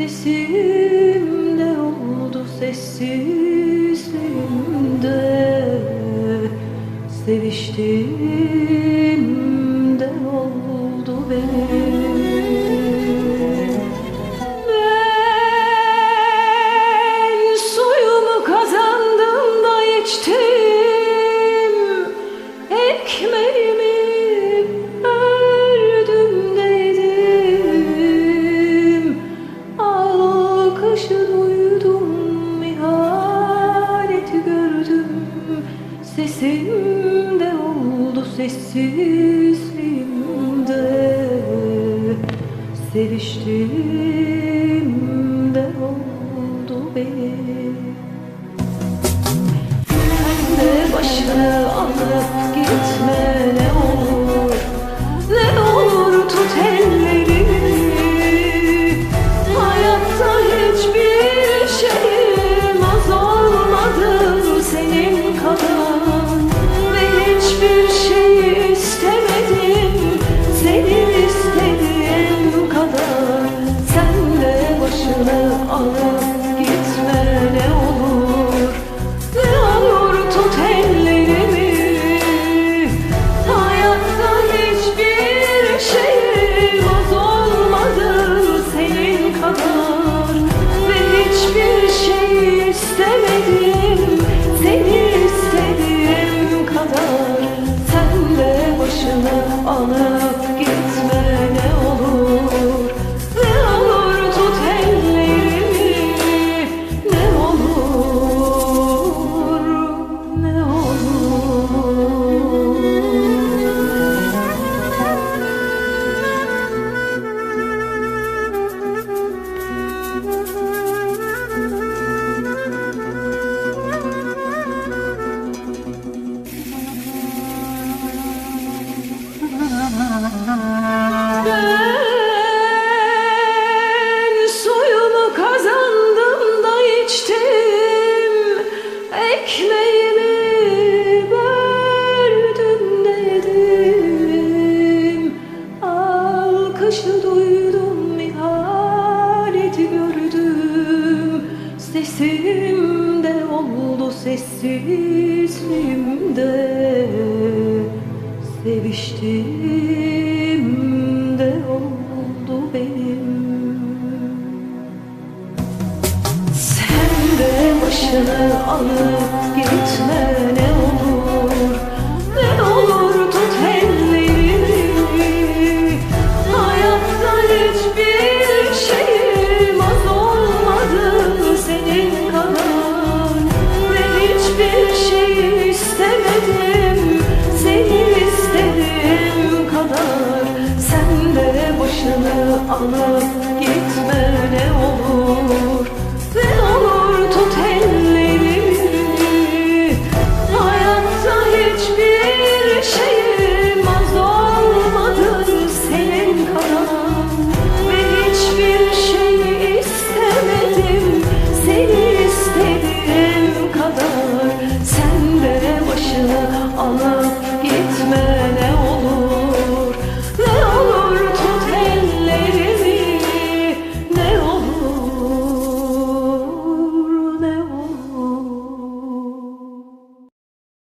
Sesimde oldu sessizliğimde. Seviştim sessizliğimde Seviştiğimde Sesimde oldu sessizliğimde Seviştiğimde istediğim